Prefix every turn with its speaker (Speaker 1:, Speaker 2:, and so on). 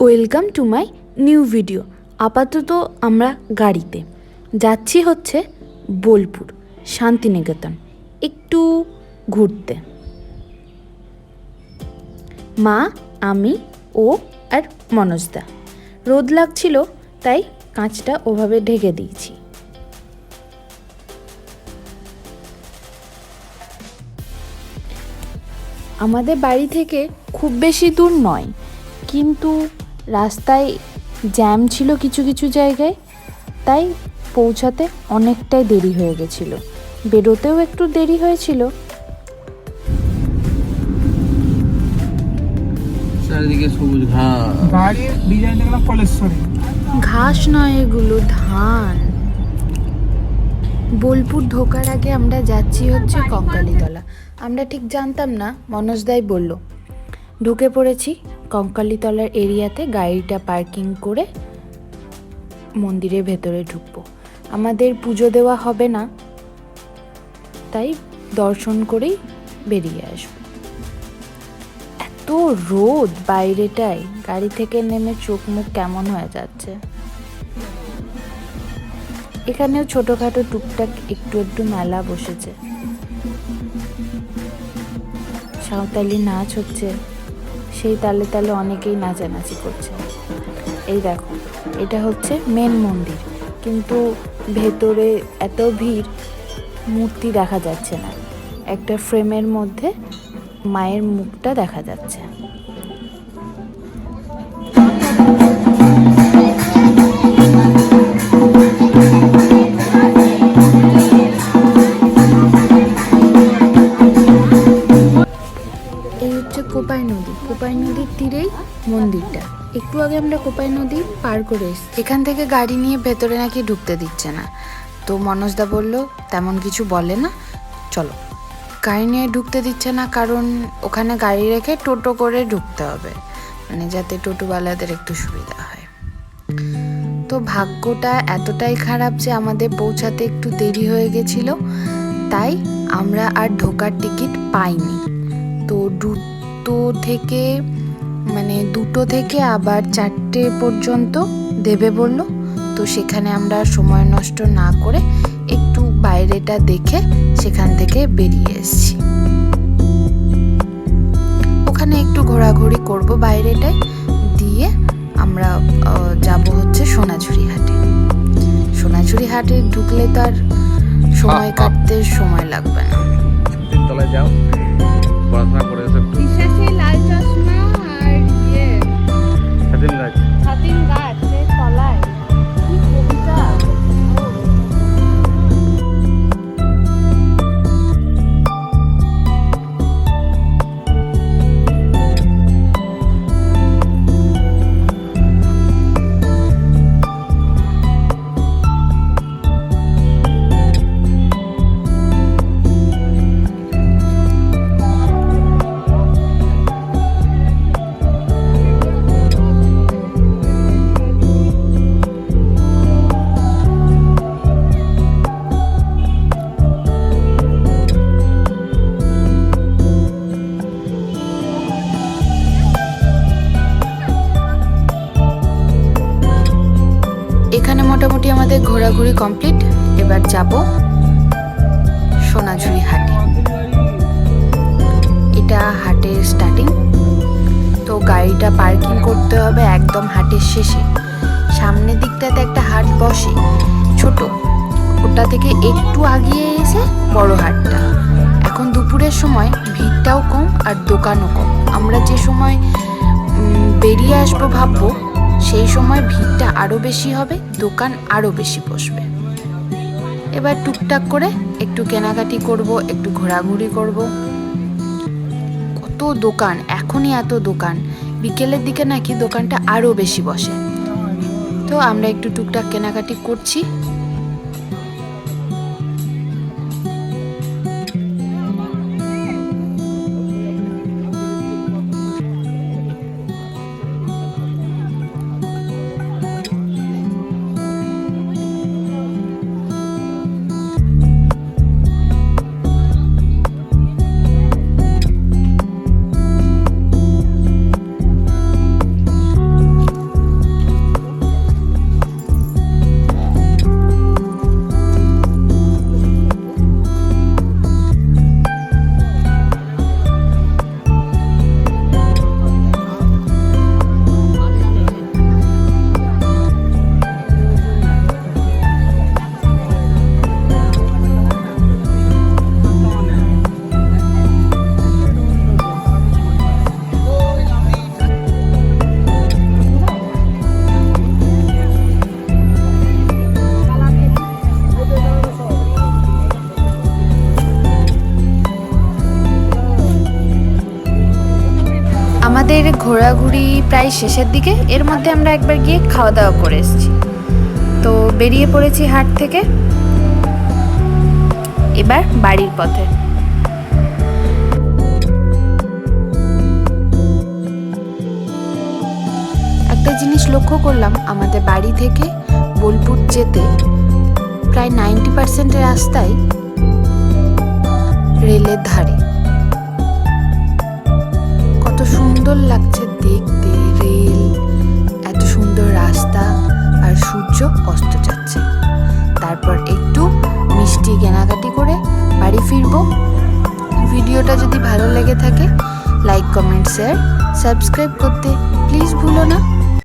Speaker 1: Welcome to my new video আপাতত আমরা গাড়িতে। যাচ্ছি হচ্ছে বোলপুর, শান্তিনিকেতন। একটু ঘুরতে। মা, আমি, ও আর মনোজদা। রোদ লাগছিল, তাই কাঁচটা ওভাবে ঢেকে দিয়েছি। আমাদের বাড়ি থেকে খুব বেশি দূর নয়, কিন্তু রাস্তায় জ্যাম ছিল কিছু কিছু জায়গায় তাই পৌঁছাতে অনেকটাই দেরি হয়ে গেছিল। বেরোতেও একটু দেরি হয়েছিল।
Speaker 2: ঘাস।
Speaker 1: নয় এগুলো ধান। বোলপুর ঢোকার আগে আমরা যাচ্ছি হচ্ছে কঙ্কালীতলা। আমরা ঠিক জানতাম না মনোজদাই বলল ঢুকে পড়েছি। কঙ্কালিতলার এরিয়াতে গাড়িটা পার্কিং করে মন্দিরের ভেতরে ঢুকবো। আমাদের পুজো দেওয়া হবে না। তাই দর্শন করেই বেরিয়ে আসব। এত রোদ বাইরেটায়। গাড়ি থেকে নেমে চোখ মুখ কেমন হয়ে যাচ্ছে। এখানেও ছোটোখাটো টুকটাক একটু একটু মেলা বসেছে। সাঁওতালি নাচ হচ্ছে। সেই তালে তালে অনেকেই নাচানাচি করছে। এই দেখো, এটা হচ্ছে মেন মন্দির। কিন্তু ভেতরে এত ভিড়, মূর্তি দেখা যাচ্ছে না। একটা ফ্রেমের মধ্যে মায়ের মুখটা দেখা যাচ্ছে। একটু আগে আমরা কোপাই নদী পার করে এসেছি। এখান থেকে গাড়ি নিয়ে ভেতরে নাকি ঢুকতে দিচ্ছে না। তো মনোজদা বলল, তেমন কিছু বলে না। চলো। গাড়ি নিয়ে ঢুকতে দিচ্ছে না কারণ ওখানে গাড়ি রেখে টোটো করে ঢুকতে হবে। মানে যাতে টোটোওয়ালাদের একটু সুবিধা হয়। তো ভাগ্যটা এতটাই খারাপ যে আমাদের পৌঁছাতে একটু দেরি হয়ে গেছিল। তাই আমরা আর ঢোকার টিকিট পাইনি। তো দুটো থেকে মানে দুটো থেকে আবার চারটে পর্যন্ত দেবে বলল। তো সেখানে আমরা সময় নষ্ট না করে একটু বাইরেটা দেখে সেখান থেকে বেরিয়ে এসেছি। ওখানে একটু ঘোরাঘুরি করব বাইরেটায়। দিয়ে আমরা যাব হচ্ছে সোনাঝুরি হাটে। সোনাঝুরি হাটে ঢুকলে তো আর সময় কাটতে সময় লাগবে না।
Speaker 2: যাও পড়াশোনা করে
Speaker 1: ঘোরাঘুরি কমপ্লিট এবার যাব সোনাঝুরি হাটে। এটা হাটের স্টার্টিং তো গাড়িটা পার্কিং করতে হবে একদম হাটের শেষে। সামনের দিকটাতে একটা হাট বসে, ছোট। ওটা থেকে একটু আগিয়ে এসে বড় হাটটা। এখন দুপুরের সময় ভিড়টাও কম আর দোকানও কম। আমরা যে সময় বেরিয়ে আসব ভাববো সেই সময় ভিড়টা আরও বেশি হবে, দোকান আরও বেশি বসবে। এবার টুকটাক করে একটু কেনাকাটি করব, একটু ঘোরাঘুরি করব। কত দোকান, এখনই এত দোকান। বিকেলের দিকে নাকি দোকানটা আরও বেশি বসে। তো আমরা একটু টুকটাক কেনাকাটি করছি। ঘোরাঘুরি প্রায় শেষের দিকে। এর মধ্যে আমরা একবার গিয়ে খাওয়া দাওয়া করে এসেছি। তো বেরিয়ে পড়েছি হাট থেকে। এবার বাড়ির পথে। একটা জিনিস লক্ষ্য করলাম, আমাদের বাড়ি থেকে বোলপুর যেতে প্রায় নাইনটি পার্সেন্টের রাস্তায় রেলের ধারে। সুন্দর লাগছে দেখতে, রেল, এত সুন্দর রাস্তা আর সূর্য অস্ত যাচ্ছে। তারপর একটু মিষ্টি কেনাকাটি করে বাড়ি ফিরবো। ভিডিওটা যদি ভালো লেগে থাকে লাইক কমেন্ট শেয়ার সাবস্ক্রাইব করতে প্লিজ ভুলো না।